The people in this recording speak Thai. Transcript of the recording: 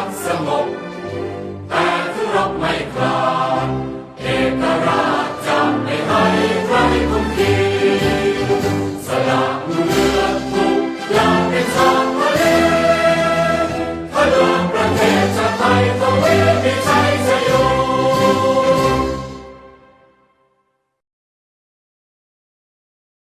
นิรักสงบ แต่ถือรบไม่คลาดเอกราชจำไม่ให้ใครคุมทีสละเลืองทุกอย่างเป็นชาติทะเลพระดวงประเทศชาติไทยทวี